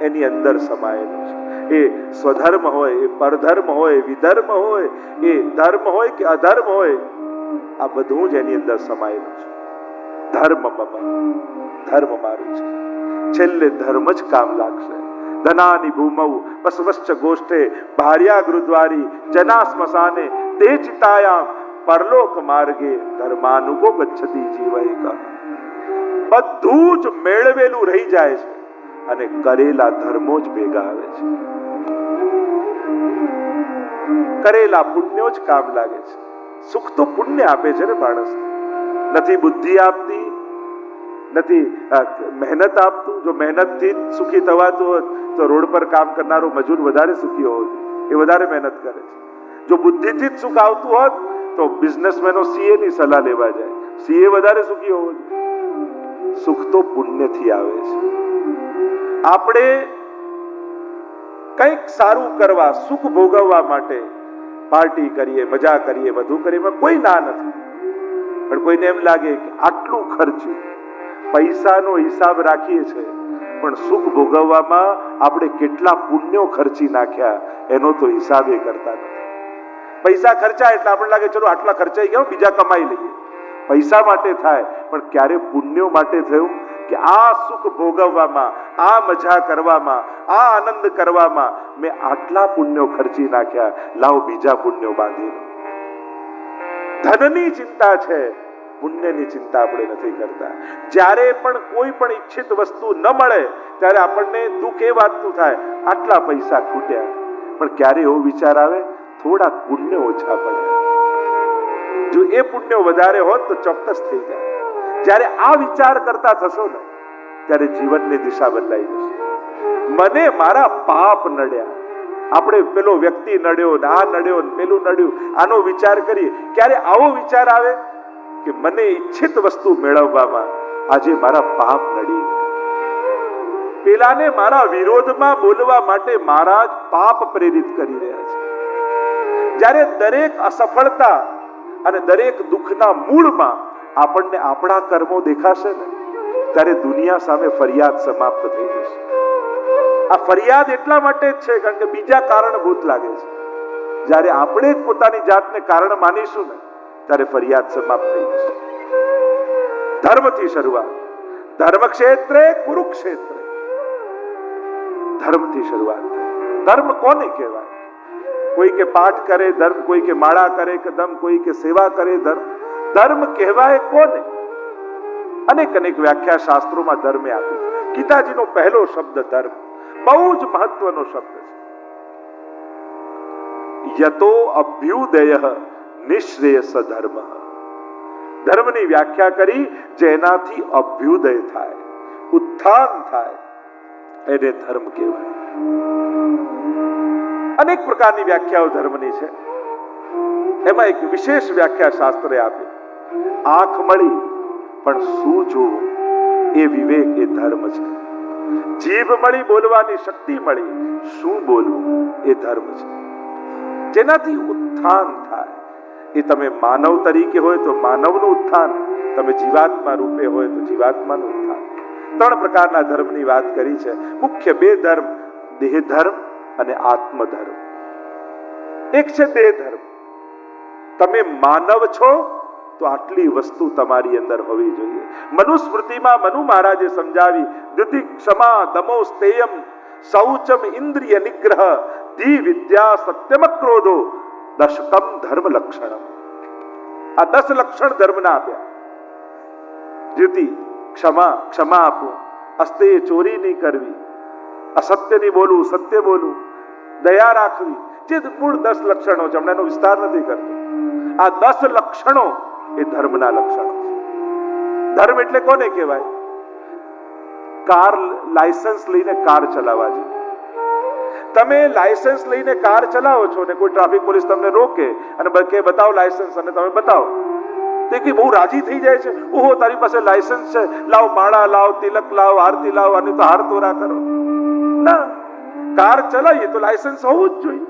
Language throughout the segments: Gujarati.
એની અંદર સમાયેલું છે. એ સ્વધર્મ હોય, એ પરધર્મ હોય, વિધર્મ હોય, એ ધર્મ હોય કે અધર્મ હોય, આ બધું જ એની અંદર સમાયેલું છે. ધર્મ ધર્મ મારું છે. છેલ્લે ધર્મ જ કામ લાગશે. ધનાની ભૂમૌ બસવશ્ચ ગોષ્ઠે, ભાર્યા ગુરુદ્વારી, જના સ્મશાને, તે ચિતાયામ, પરલોક માર્ગે ધર્માનુગો ગચ્છતી જીવૈક. બધું જ મેળવેલું રહી જાય છે. અને કરેલા ધર્મો જ ભેગા આવે છે. કરેલા પુણ્યો જ કામ લાગે છે. સુખ તો પુણ્ય આપે છે ને માણસ. નથી બુદ્ધિ આપતી, નથી મહેનત આપતું. જો મહેનતથી સુખી થવાતું હોત, તો રોડ પર કામ કરનારો મજૂર વધારે સુખી હોત. એ વધારે મહેનત કરે છે. જો બુદ્ધિથી જ સુખ આવતું હોત, તો બિઝનેસમેનો સીએ ની સલાહ લેવા જાય. સીએ વધારે સુખી હોવો જોઈએ. સુખ તો પુણ્યથી આવે છે. આપણે કંઈક સારું કરવા, સુખ ભોગવવા માટે પાર્ટી કરીએ, મજા કરીએ બધું કરીએ કોઈ ના નથી. પણ કોઈને એમ લાગે કે આટલું ખર્ચ્યું પૈસાનો હિસાબ રાખીએ છે, પણ સુખ ભોગવવામાં આપણે કેટલા પુણ્યો ખર્ચી નાખ્યા, એનો તો હિસાબ એ કરતા નથી. પૈસા ખર્ચા એટલે આપણને લાગે, ચલો, આટલા ખર્ચાઈ ગયા, બીજા કમાઈ લઈએ. પૈસા માટે થાય, પણ ક્યારે પુણ્યો માટે થયું? કે આ સુખ ભોગવવામાં, આ મજા કરવામાં, આ આનંદ કરવામાં મેં આટલા પુણ્યો ખર્ચી નાખ્યા. લાવ બીજા પુણ્યો બાંધી ધનની ચિંતા છે, પુણ્યની ચિંતા આપણે નથી કરતા. જ્યારે પણ કોઈ પણ ઈચ્છિત વસ્તુ ન મળે, ત્યારે આપણને દુઃખ એ વાતનું થાય, આટલા પૈસા ખૂટ્યા. પણ ક્યારે એવો વિચાર આવે? થોડા પુણ્ય ઓછા પડે જો એ પુણ્ય વધારે હોત તો ચોક્કસ થઈ જાય. જ્યારે આ વિચાર કરતા થશો ને, ત્યારે જીવનની દિશા બદલાઈ જશે. મને મારા પાપ નડ્યા. આપણે પેલો વ્યક્તિ નડ્યો ને, આ નડ્યો ને, પેલું નડ્યું. આનો વિચાર કરીએ. ક્યારે આવો વિચાર આવે કે મને ઈચ્છિત વસ્તુ મેળવવામાં આજે મારા પાપ નડી. પેલાને મારા વિરોધમાં બોલવા માટે મારા જ પાપ પ્રેરિત કરી રહ્યા છે. જ્યારે દરેક અસફળતા અને દરેક દુઃખના મૂળમાં આપણને આપણા કર્મો દેખાશે ને, ત્યારે દુનિયા સામે ફરિયાદ સમાપ્ત થઈ જશે. આ ફરિયાદ એટલા માટે જ છે, કારણ કે બીજા કારણભૂત લાગે છે. જ્યારે આપણે જ પોતાની જાતને કારણ માનીશું ને, ત્યારે ફરિયાદ સમાપ્ત થઈ જશે. ધર્મથી શરૂઆત. ધર્મ ક્ષેત્રે કુરુક્ષેત્રે. ધર્મથી શરૂઆત. ધર્મ કોને કહેવાય? કોઈ કે પાઠ કરે, ધર્મ કોઈ કે માળા કરે, કે ધર્મ કોઈ કે સેવા કરે, ધર્મ ધર્મ કહેવાય કોને? અનેક અનેક વ્યાખ્યા શાસ્ત્રોમાં ધર્મે આપી. ગીતાજીનો પહેલો શબ્દ ધર્મ. બહુ જ મહત્વનો શબ્દ છે. યતો અભ્યુદય નિશ્રેયસ ધર્મ. ધર્મની વ્યાખ્યા કરી જેનાથી અભ્યુદય થાય, ઉત્થાન થાય, એને ધર્મ કહેવાય. અનેક પ્રકારની વ્યાખ્યાઓ ધર્મની છે. એમાં એક વિશેષ વ્યાખ્યા શાસ્ત્રે આપી આંખ મળી, પણ શું જોવું? એ વિવેક, એ ધર્મ છે. જીભ મળી, બોલવાની શક્તિ મળી. શું બોલવું? એ ધર્મ છે. જેનાથી ઉત્થાન થાય. એ તમે માનવ તરીકે હોય તો માનવનું ઉત્થાન. તમે જીવાત્મા રૂપે હોય તો જીવાત્માનું ઉત્થાન. ત્રણ પ્રકારના ધર્મની વાત કરી છે. મુખ્ય બે ધર્મ દેહ ધર્મ અને આત્મ ધર્મ એક છે દેહ ધર્મ તમે માનવ છો તો આટલી વસ્તુ તમારી અંદર હોવી જોઈએ. મનુસ્મૃતિમાં મનુ મહારાજે સમજાવી દ્યુતિ ક્ષમા દમો સ્તેયમ શૌચમ ઇન્દ્રિય નિગ્રહ ધી વિદ્યા સત્યમ ક્રોધો દશકમ ધર્મ લક્ષણમ. આ દસ લક્ષણ ધર્મના આપ્યા. દ્યુતિ ક્ષમા ક્ષમા આપો. અસ્તે ચોરી નહીં કરવી. અસત્ય નહીં બોલવું, સત્ય બોલવું. દયા રાખવી. જે મૂળ દસ લક્ષણો છે, હમણાં વિસ્તાર નથી કરતો. આ દસ લક્ષણો એ ધર્મના લક્ષણો છે. ધર્મ એટલે કોને કહેવાય? કાર લાયસન્સ લઈને કાર ચલાવવા જોઈએ તમે લાયસન્સ લઈને કાર ચલાવો છો ને કોઈ ટ્રાફિક પોલીસ તમને રોકે અને કે બતાવો લાયસન્સ અને તમે બતાવો. તે કે બહુ રાજી થઈ જાય છે? ઓહો, તારી પાસે લાયસન્સ છે. લાવ માળા, લાવ તિલક, લાવ આરતી, લાવ અને તો હાર તોરા કરો. ના, કાર ચલાવીએ તો લાયસન્સ હોવું જ જોઈએ.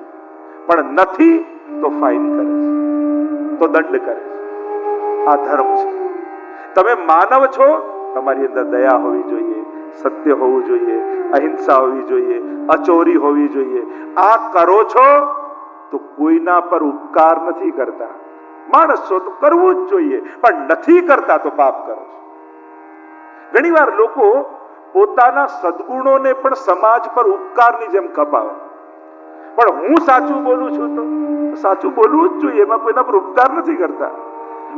પણ નથી તો ફાઇન કરે છે. તો દંડ કરે છે. આ ધર્મ છે. તમે માનવ છો, તમારી અંદર દયા હોવી જોઈએ, સત્ય હોવું જોઈએ, અહિંસા હોવી જોઈએ, અચોરી હોવી જોઈએ. આ કરો છો તો કોઈના પર ઉપકાર નથી કરતા. માણસ છો તો કરવું જ જોઈએ, પણ નથી કરતા તો પાપ કરો છો. ઘણીવાર લોકો પોતાના સદગુણોને પણ સમાજ પર ઉપકારની જેમ કપાવે પણ હું સાચું બોલું છું તો સાચું બોલવું જ જોઈએ, એમાં કોઈના પર ઉપકાર નથી કરતા.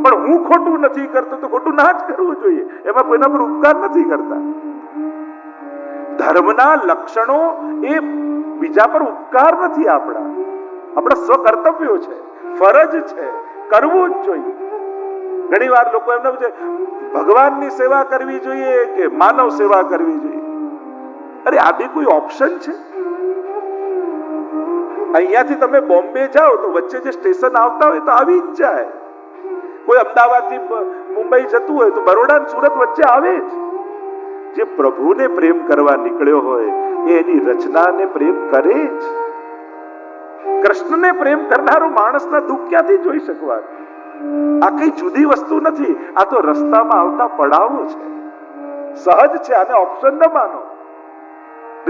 પણ હું ખોટું નથી કરતો તો ખોટું ના જ કરવું જોઈએ. એમાં કોઈના પર ઉપકાર નથી કરતા. ધર્મના લક્ષણો એ બીજા પર ઉપકાર નથી આપણા. આપણા સ્વકર્તવ્યો છે, ફરજ છે, કરવું જ જોઈએ. ઘણી વાર લોકો એમને પૂછે, ભગવાનની સેવા કરવી જોઈએ કે માનવ સેવા કરવી જોઈએ? અરે, આ બી કોઈ ઓપ્શન છે? અહીંયાથી તમે બોમ્બે જાઓ તો વચ્ચે જે સ્ટેશન આવતા હોય તો આવી જ જાય. કોઈ અમદાવાદથી મુંબઈ જતું હોય તો બરોડા સુરત વચ્ચે આવે જ. જે પ્રભુને પ્રેમ કરવા નીકળ્યો હોય, એ એની રચનાને પ્રેમ કરે જ. કૃષ્ણને પ્રેમ કરનારો માણસના દુઃખ ક્યાંથી જોઈ શકવા આ કઈ જુદી વસ્તુ નથી. આ તો રસ્તામાં આવતા પડાવો છે. સહજ છે, આને ઓપ્શન ન માનો.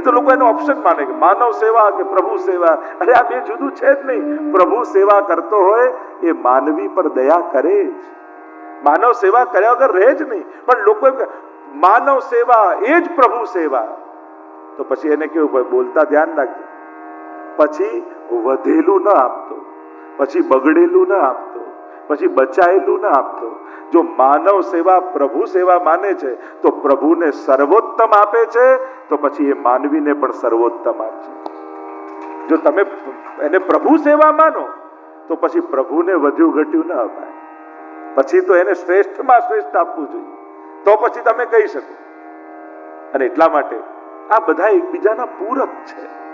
તો લોકો એનો ઓપ્શન માને કે માનવ સેવા કે પ્રભુ સેવા? અરે આ બે જુદું છે જ નહીં. પ્રભુ સેવા કરતો હોય એ માનવી પર દયા કરે જ. માનવ સેવા કર્યા વગર રહે જ નહીં. પણ લોકો માનવ સેવા એ જ પ્રભુ સેવા. તો પછી એને કેવું બોલતા ધ્યાન રાખજો. પછી વધેલું ન આપતો. પછી બગડેલું ન આપતો. પછી બચાયેલું ના આપતો. જો માનવ સેવા પ્રભુ સેવા માને છે, તો પ્રભુને સર્વોત્તમ આપે છે, તો પછી એ માનવીને પણ સર્વોત્તમ આપશે જો તમે એને પ્રભુ સેવા માનો, તો પછી પ્રભુને વધ્યું ઘટ્યું ન અપાય. પછી તો એને શ્રેષ્ઠમાં શ્રેષ્ઠ આપવું જોઈએ. તો પછી તમે કહી શકો. અને એટલા માટે આ બધા એકબીજાના પૂરક છે.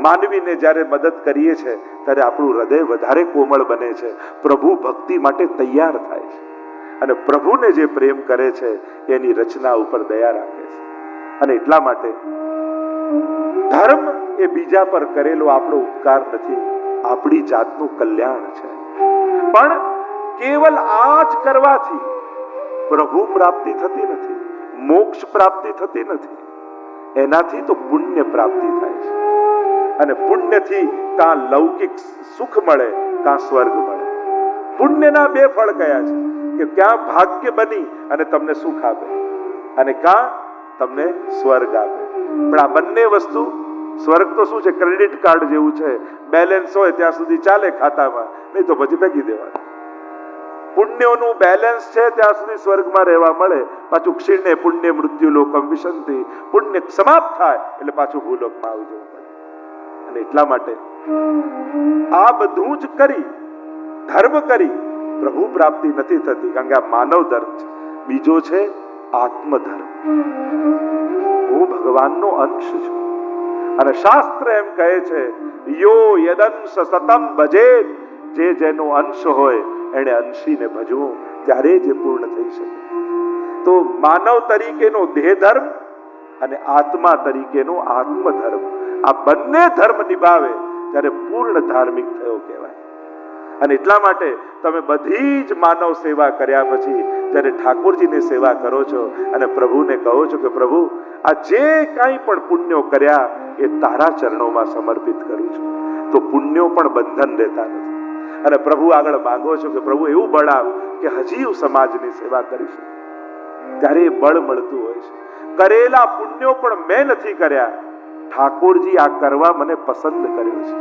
માનવીને જ્યારે મદદ કરીએ છે, ત્યારે આપણું હૃદય વધારે કોમળ બને છે. પ્રભુ ભક્તિ માટે તૈયાર થાય છે. અને પ્રભુને જે પ્રેમ કરે છે, એની રચના ઉપર દયા રાખે છે. અને એટલા માટે ધર્મ એ બીજા પર કરેલો આપણો ઉપકાર નથી. આપણી જાતનું કલ્યાણ છે. પણ કેવલ આ જ કરવાથી પ્રભુ પ્રાપ્તિ થતી નથી, મોક્ષ પ્રાપ્તિ થતી નથી. એનાથી તો પુણ્ય પ્રાપ્તિ થાય છે. અને પુણ્યથી કાં લૌકિક સુખ મળે કાં સ્વર્ગ મળે. પુણ્યના બે ફળ કયા છે? કે ક્યાં ભાગ્ય બની અને તમને સુખ આપે અને કાં તમને સ્વર્ગ આપે. પણ આ બંને વસ્તુ, સ્વર્ગ તો શું છે? ક્રેડિટ કાર્ડ જેવું છે. બેલેન્સ હોય ત્યાં સુધી ચાલે ખાતામાં, નહીં તો પછી ફેંકી દેવાનું. પુણ્યોનું બેલેન્સ છે ત્યાં સુધી સ્વર્ગમાં રહેવા મળે. પાછું ક્ષીણને પુણ્ય મૃત્યુ લોકમ વિશંતિ પુણ્ય સમાપ્ત થાય એટલે પાછું ભૂલોકમાં આવી જવું. અને એટલા માટે આ બધું જ કરી, ધર્મ કરી, પ્રભુ પ્રાપ્તિ નથી થતી, કારણ કે આ માનવ ધર્મ છે. બીજો છે આત્મધર્મ. હું ભગવાનનો અંશ છું. અને શાસ્ત્ર એમ કહે છે, યો યદંશ સતમ ભજે. જે જેનો અંશ હોય, એને અંશીને ભજવું ત્યારે જે પૂર્ણ થઈ શકે. તો માનવ તરીકેનો દેહ ધર્મ અને આત્મા તરીકેનો આત્મધર્મ. આ બંને ધર્મ નિભાવે, ત્યારે પૂર્ણ ધાર્મિક થયો કહેવાય. અને એટલા માટે તમે બધી જ માનવ સેવા કર્યા પછી જ્યારે ઠાકોરજીની સેવા કરો છો અને પ્રભુને કહો છો કે પ્રભુ, આ જે કાંઈ પણ પુણ્યો કર્યા એ તારા ચરણોમાં સમર્પિત કરું છું. તો પુણ્યો પણ બંધન રહેતા નથી. અને પ્રભુ આગળ માંગો છો કે પ્રભુ, એવું બળ આપ કે હજી હું સમાજની સેવા કરીશ. ત્યારે એ બળ મળતું હોય છે. કરેલા પુણ્યો પણ મેં નથી કર્યા. ઠાકોરજી આ કરવા મને પસંદ કર્યો છે.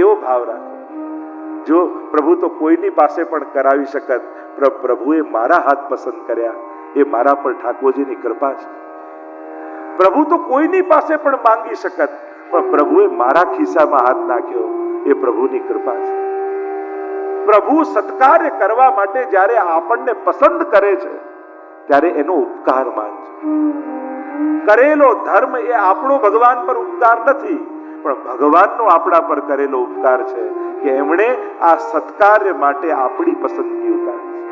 એવો ભાવ રાખો. જો પ્રભુ તો કોઈની પાસે પણ કરાવી શકત પ્રભુએ મારા હાથ પસંદ કર્યા, એ મારા પર ઠાકોરજીની કૃપા છે. પ્રભુ તો કોઈની પાસે પણ માંગી શકત, પણ પ્રભુએ મારા ખિસ્સામાં હાથ નાખ્યો, એ પ્રભુની કૃપા છે. પ્રભુ સત્કાર્ય કરવા માટે જ્યારે આપણને પસંદ કરે છે, ત્યારે એનો ઉપકાર માનજો કરેલો ધર્મ એ આપણો ભગવાન પર ઉપકાર નથી. પણ ભગવાનનો આપણા પર કરેલો ઉપકાર છે કે એમણે આ સત્કાર્ય માટે આપણી પસંદગી ઉતારી છે.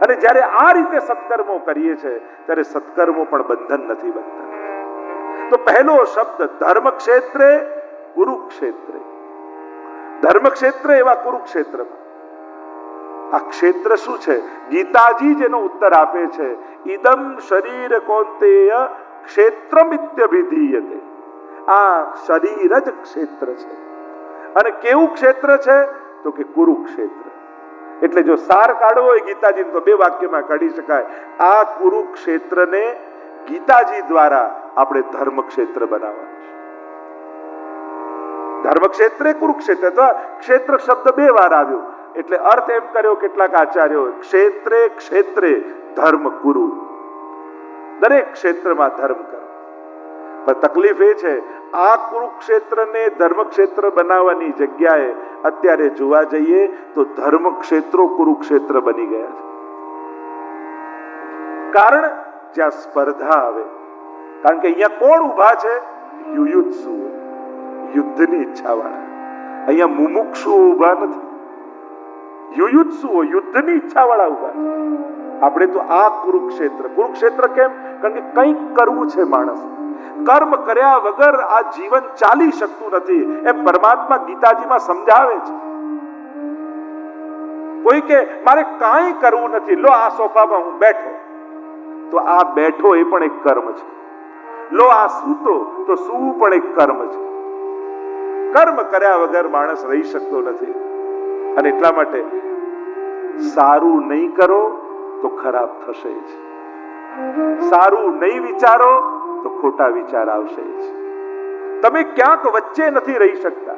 અને જ્યારે આ રીતે સત્કર્મો કરીએ છે, ત્યારે સત્કર્મો પણ બંધન નથી બનતા. તો પહેલો શબ્દ ધર્મ ક્ષેત્રે કુરુક્ષેત્રે. ધર્મ ક્ષેત્ર એવા કુરુક્ષેત્રમાં. આ ક્ષેત્ર શું છે? ગીતાજી જેનો ઉત્તર આપે છે. ઇદમ શરીર કૌંતેય ક્ષેત્રમિત્યભિધીયતે. આ શરીર જ ક્ષેત્ર છે. અને કેવું ક્ષેત્ર છે? તો કે કુરુક્ષેત્ર. એટલે જો સાર કાઢવો હોય ગીતાજી તો બે વાક્યમાં કાઢી શકાય. આ કુરુક્ષેત્રને ગીતાજી દ્વારા આપણે ધર્મક્ષેત્ર બનાવવાનું છે. ધર્મક્ષેત્રે કુરુક્ષેત્ર. તો ક્ષેત્ર શબ્દ બે વાર આવ્યો. એટલે અર્થ એમ કર્યો કેટલાક આચાર્યો ક્ષેત્રે ક્ષેત્રે ધર્મ કુરુ દરેક ક્ષેત્રમાં ધર્મ કરો. પણ તકલીફ એ છે, આ કુરુક્ષેત્રને ધર્મક્ષેત્ર બનાવવાની જગ્યાએ અત્યારે જોવા જઈએ તો ધર્મ ક્ષેત્રો કુરુક્ષેત્ર બની ગયા છે. કારણ જ્યાં સ્પર્ધા આવે. કારણ કે અહીંયા કોણ ઊભા છે? યુયુત્સુ. યુદ્ધની ઈચ્છા વાળા અહીંયા મુમુક્ષુ ઊભા નથી. યુયુત્સુ યુદ્ધની ઈચ્છા વાળા ઊભા છે. આપણે તો આ કુરુક્ષેત્ર કુરુક્ષેત્ર કેમ? કારણ કે કંઈક કરવું છે માણસ. કર્મ કર્યા વગર આ જીવન ચાલી શકતું નથી. એમ પરમાત્મા ગીતાજીમાં સમજાવે છે. કોઈ કે, મારે કાંઈ કરવું નથી. લો, આ સોફામાં હું બેઠો. તો આ બેઠો એ પણ એક કર્મ છે. લો, આ સૂતો, તો સૂવું પણ એક કર્મ છે. કર્મ કર્યા વગર માણસ રહી શકતો નથી. અને એટલા માટે સારું નહીં કરો તો ખરાબ થશે જ. સારું નહીં વિચારો તો ખોટા વિચાર આવશે જ. તમે ક્યાંક વચ્ચે નથી રહી શકતા.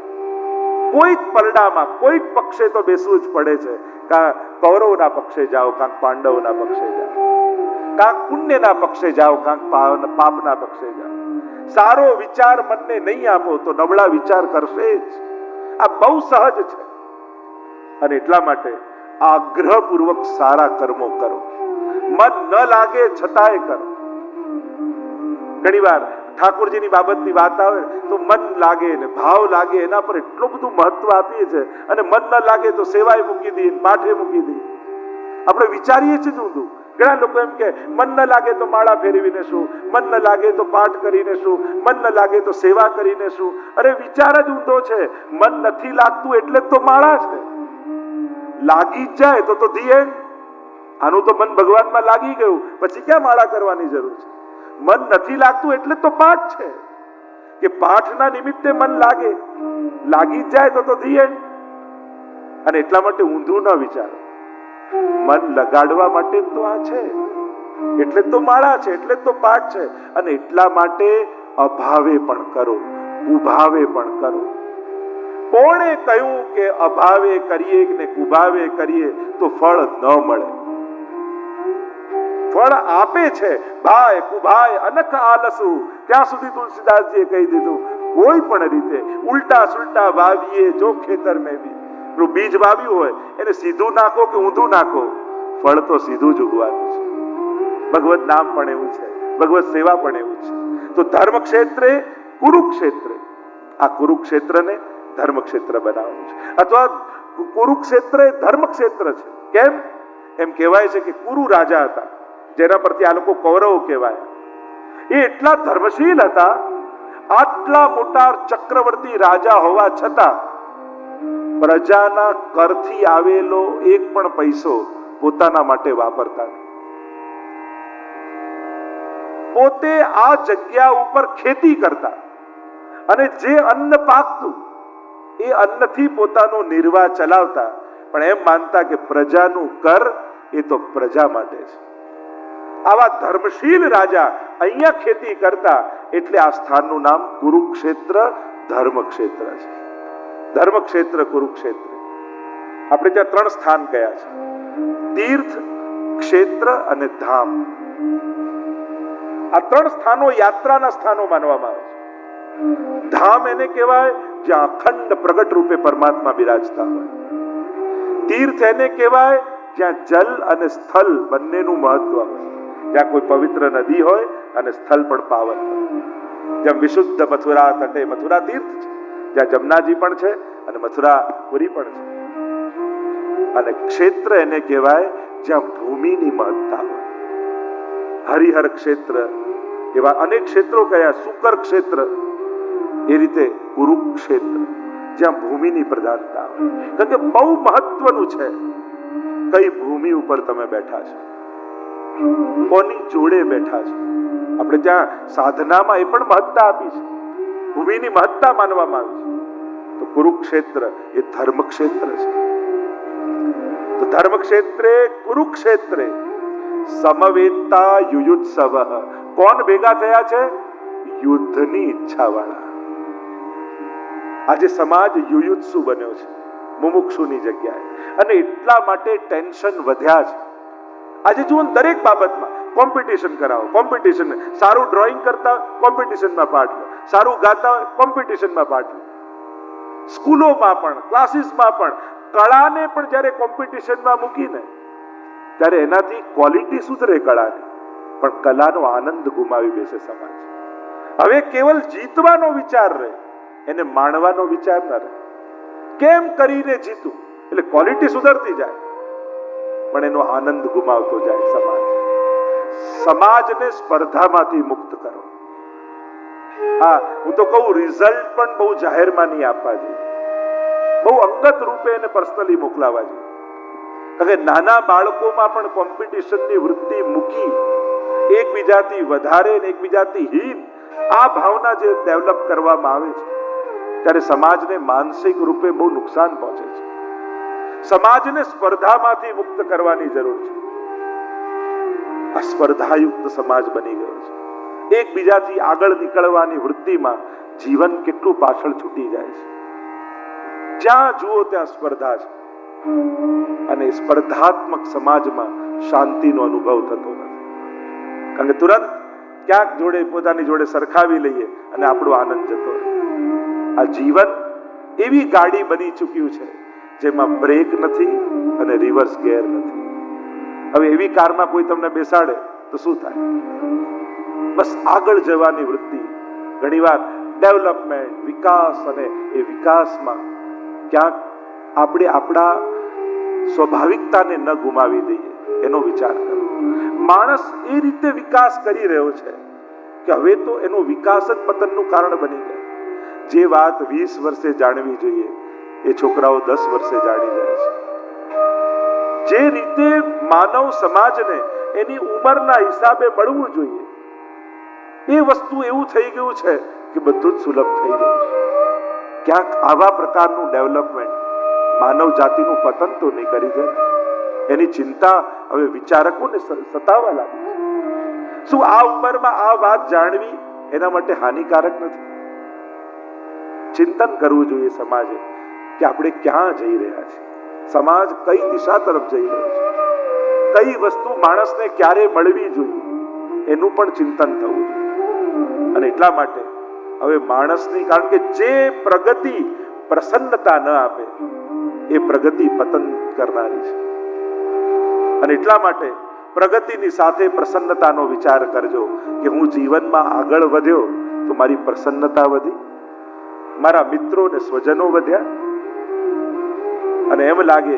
કોઈક પરડામાં કોઈક પક્ષે તો બેસવું જ પડે છે. કાં કૌરવના પક્ષે જાઓ, કાંક પાંડવના પક્ષે જાઓ. કાંક પુણ્યના પક્ષે જાઓ, કાંક પાપના પક્ષે જાઓ. સારો વિચાર મનને નહીં આપો તો નબળા વિચાર કરશે જ. આ બહુ સહજ છે. અને એટલા માટે આગ્રહપૂર્વક સારા કર્મો કરો. મન ન લાગે છતાંય કરો. ઘણીવાર ઠાકોરજીની બાબતની વાત આવે તો મન લાગે ને ભાવ લાગે, એના પર એટલું બધું મહત્વ આપીએ છે અને મન ન લાગે તો સેવાએ મૂકી દઈએ, પાઠે મૂકી દઈએ. આપણે વિચારીએ છીએ જુદું ઘણા લોકો એમ કે, મન ન લાગે તો માળા ફેરવીને શું? મન ન લાગે તો પાઠ કરીને શું? મન ન લાગે તો સેવા કરીને શું? અરે વિચાર જ ઊંધો છે. મન નથી લાગતું એટલે જ તો માળા છે. લાગી જાય તો તો ધી એન્ડ આનું તો મન ભગવાનમાં લાગી ગયું. પછી ક્યાં માળા કરવાની જરૂર છે? મન નથી લાગતું એટલે તો પાઠ છે. કે પાઠના નિમિત્તે મન લાગે. લાગી જાય તો તો ધી એન્ડ અને એટલા માટે ઊંધું ન વિચારો. મન લગાડવા માટે તો આ છે. એટલે તો માળા છે, એટલે તો પાઠ છે. અને એટલા માટે અભાવે પણ કરો. ઉભાવે પણ કરો. કોણે કહ્યું કે અભાવે કરીએ ને કુભાવે કરીએ તો ફળ ન મળે? ફળ આપે છે. ભાઈ કુભાઈ અનખ આલસુ. ત્યાં સુધી તુલસીદાસજીએ કહી દીધું, કોઈ પણ રીતે ઉલટા સુલટા વાવીએ જો ખેતર મે બી બીજ વાવ્યું હોય, એને સીધું નાખો કે ઊંધું નાખો? ફળ તો સીધું જ ઉગવાનું છે. ભગવત નામ પણ એવું છે. ભગવત સેવા પણ એવું છે. તો ધર્મ ક્ષેત્રે કુરુક્ષેત્રે, આ કુરુક્ષેત્રને ધર્મક્ષેત્ર બનાવવું છે. અથવા કુરુક્ષેત્ર એ ધર્મક્ષેત્ર છે. કેમ? એમ કહેવાય છે કે કુરુ રાજા હતા. જેના પરથી આ લોકો કૌરવ કહેવાય. એ એટલા ધર્મશીલ હતા, આટલા મોટા ચક્રવર્તી રાજા હોવા છતાં પ્રજાના કરથી આવેલો એક પણ પૈસો પોતાના માટે વાપરતા પોતે આ જગ્યા ઉપર ખેતી કરતા અને જે અન્ન પાકતું એ અન્નથી પોતાનો નિર્વાહ ચલાવતા. પણ એમ માનતા કે પ્રજાનું કર એ તો પ્રજા માટે છે. આવા ધર્મશીલ રાજા અહીંયા ખેતી કરતા એટલે આ સ્થાનનું નામ કુરુક્ષેત્ર ધર્મક્ષેત્ર છે. ધર્મક્ષેત્ર, કુરુક્ષેત્ર. આપણે ત્યાં ત્રણ સ્થાન કયા છે. તીર્થ, ક્ષેત્ર અને ધામ. આ ત્રણ સ્થાનો યાત્રાના સ્થાનો માનવામાં આવે છે. ધામ એને કહેવાય જ્યાં અખંડ પ્રગટ રૂપે પરમાત્મા બિરાજતા હોય. તીર્થ એને કહેવાય જ્યાં જલ અને સ્થલ બંનેનું મહત્વ જ્યાં કોઈ પવિત્ર નદી હોય અને સ્થળ પણ પાવન જેમ વિશુદ્ધ મથુરા તટે મથુરા તીર્થ છે, જ્યાં જમનાજી પણ છે અને મથુરા પુરી પણ છે. અને ક્ષેત્ર એને કહેવાય જ્યાં ભૂમિની મહત્તા હોય. હરિહર ક્ષેત્ર એવા અનેક ક્ષેત્રો કયા સુકર ક્ષેત્ર એ રીતે કુરુક્ષેત્ર, જ્યાં ભૂમિની પ્રધાનતા હોય. કારણ કે બહુ મહત્વનું છે કઈ ભૂમિ ઉપર તમે બેઠા છો. કોની જોડે બેઠા છો. આપણે ત્યાં સાધનામાં એ પણ મહત્તા આપી છે. ભૂમિની મહત્તા માનવામાં આવી છે. તો કુરુક્ષેત્ર એ ધર્મક્ષેત્ર છે. તો ધર્મક્ષેત્રે, કુરુક્ષેત્રે સમવેતા યુયુત્સવ. કોણ ભેગા થયા છે? યુદ્ધની ઈચ્છા વાળા આજે સમાજ યુયુત્સુ બન્યો છે, મુમુક્ષુની જગ્યાએ. અને એટલા માટે ટેન્શન વધ્યા છે. આજે જુઓ દરેક બાબતમાં કોમ્પિટિશન કરાવો કોમ્પિટિશન સારું ડ્રોઈંગ કરતા કોમ્પિટિશનમાં પાર્ટ લો. સારું ગાતા હોય, કોમ્પિટિશનમાં પાર્ટ લો. સ્કૂલોમાં પણ, ક્લાસીસમાં પણ, કળાને પણ જ્યારે કોમ્પિટિશનમાં મૂકીને, ત્યારે એનાથી ક્વોલિટી સુધરે કળાની. પણ કલાનો આનંદ ગુમાવી બેસે સમાજ. હવે કેવલ જીતવાનો વિચાર રહે. એને માણવાનો વિચાર ન રહે. કેમ કરીને જીતું? એટલે ક્વોલિટી સુધરતી જાય. પણ એનો આનંદ ગુમાવતો જાય સમાજ. સમાજને સ્પર્ધામાંથી મુક્ત કરો. હા, હું તો કહું રિઝલ્ટ પણ બહુ જાહેરમાં નહીં આપવા જોઈએ. બહુ અંગત રૂપે એને પર્સનલી મોકલાવા જોઈએ. કારણ કે નાના બાળકોમાં પણ કોમ્પિટિશનની વૃત્તિ મૂકી એકબીજાથી વધારે ને એકબીજાથી હીન આ ભાવના જે ડેવલપ કરવામાં આવે છે ત્યારે સમાજને માનસિક રૂપે બહુ નુકસાન પહોંચે છે. સમાજને સ્પર્ધામાંથી મુક્ત કરવાની જરૂર છે. આ સ્પર્ધાયુક્ત સમાજ બની ગયો છે. એકબીજાથી આગળ નીકળવાની વૃત્તિમાં જીવન કેટલું પાછળ છૂટી જાય છે. જ્યાં જુઓ ત્યાં સ્પર્ધા છે. અને સ્પર્ધાત્મક સમાજમાં શાંતિનો અનુભવ થતો નથી. કારણ કે તુરંત ક્યાંક જોડે પોતાની જોડે સરખાવી લઈએ અને આપણો આનંદ જતો રહે. આ જીવન એવી ગાડી બની ચૂક્યું છે જેમાં બ્રેક નથી અને રિવર્સ ગેર નથી. હવે એવી કારમાં કોઈ તમને બેસાડે તો શું થાય? બસ આગળ જવાની વૃત્તિ. ઘણીવાર ડેવલપમેન્ટ, વિકાસ અને એ વિકાસમાં ક્યાંક આપણે આપણા સ્વાભાવિકતાને ન ગુમાવી દઈએ એનો વિચાર કરો. માણસ એ રીતે વિકાસ કરી રહ્યો છે કે હવે તો એનો વિકાસ જ પતનનું કારણ બની ગયો. જે વાત વીસ વર્ષે જાણવી જોઈએ, એ છોકરાઓ દસ વર્ષે જાણી જાય છે. જે રીતે માનવ સમાજને એની ઉંમરના હિસાબે મળવું જોઈએ, એ વસ્તુ એવું થઈ ગયું છે કે બધું જ સુલભ થઈ ગયું છે. ક્યાંક આવા પ્રકારનું ડેવલપમેન્ટ માનવ જાતિનું પતન તો નહીં કરી દે એની ચિંતા હવે વિચારકોને સતાવા લાગી. શું આ ઉંમરમાં આ વાત જાણવી એના માટે હાનિકારક નથી? ચિંતન કરવું જોઈએ સમાજે કે આપણે ક્યાં જઈ રહ્યા છીએ. સમાજ કઈ દિશા તરફ જઈ રહ્યો છે? કઈ વસ્તુ માણસને ક્યારે મળવી જોઈએ? એનું પણ ચિંતન થવું જોઈએ. અને એટલા માટે હવે માણસની, કારણ કે જે પ્રગતિ પ્રસન્નતા ન આપે, એ પ્રગતિ પતન કરનારી છે. અને એટલા માટે પ્રગતિની સાથે પ્રસન્નતાનો વિચાર કરજો કે હું જીવનમાં આગળ વધ્યો તો મારી પ્રસન્નતા વધી મારા મિત્રો ને સ્વજનો વધ્યા. અને એમ લાગે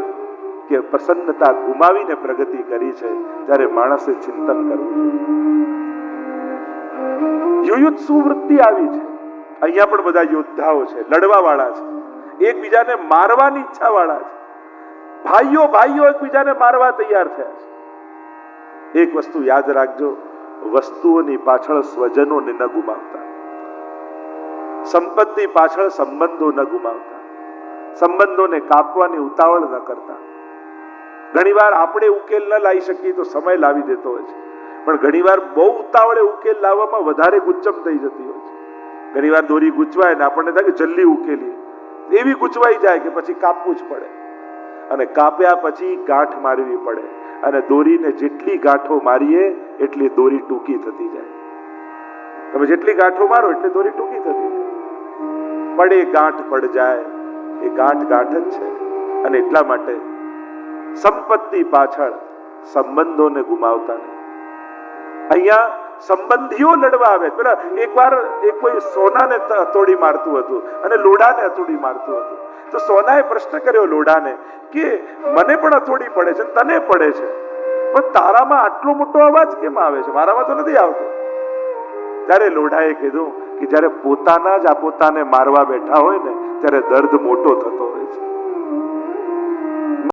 કે પ્રસન્નતા ગુમાવીને પ્રગતિ કરી છે ત્યારે માણસે ચિંતન કરવું યુયુત્સુ વૃત્તિ આવી છે. અહીંયા પણ બધા યોદ્ધાઓ છે લડવા વાળા છે. એકબીજાને મારવાની ઈચ્છા વાળા છે. ભાઈઓ ભાઈઓ એકબીજાને મારવા તૈયાર થયા છે. એક વસ્તુ યાદ રાખજો, વસ્તુઓની પાછળ સ્વજનોને ન ગુમાવતા. સંપત્તિ પાછળ સંબંધો ન ગુમાવતા. સંબંધોને કાપવાની ઉતાવળ ન કરતા. ઘણીવાર આપણે ઉકેલ ન લાવી શકીએ તો સમય લાવી દેતો હોય છે. પણ ઘણીવાર બહુ ઉતાવળે ઉકેલ લાવવામાં વધારે ગુચ્ચમ થઈ જતી હોય છે. ઘણીવાર દોરી ગુચવાય ને આપણને થાય કે જલ્દી ઉકેલીએ. એવી ગુચવાઈ જાય કે પછી કાપવું જ પડે. અને કાપ્યા પછી ગાંઠ મારવી પડે. અને દોરીને જેટલી ગાંઠો મારીએ, એટલી દોરી ટૂંકી થતી જાય. તમે જેટલી ગાંઠો મારો, એટલી દોરી ટૂંકી થતી જાય. પડે ગાંઠ પડ જાય, એ ગાંઠ ગાંઠ જ છે. અને એટલા માટે સંપત્તિ પાછળ સંબંધોને ગુમાવતા નહીં. અહીંયા સંબંધીઓ લડવા આવે પેલા એકવાર એક કોઈ સોનાને તોડી મારતું હતું અને લોઢાને હથોડી મારતું હતું. તો સોનાએ પ્રશ્ન કર્યો લોઢાને કે મને પણ અથોડી પડે છે તને પડે છે. પણ તારામાં આટલો મોટો અવાજ કેમ આવે છે? મારામાં તો નથી આવતો. ત્યારે લોઢાએ કીધું કે જ્યારે પોતાના જ આ પોતાને મારવા બેઠા હોય ને, ત્યારે દર્દ મોટો થતો હોય છે.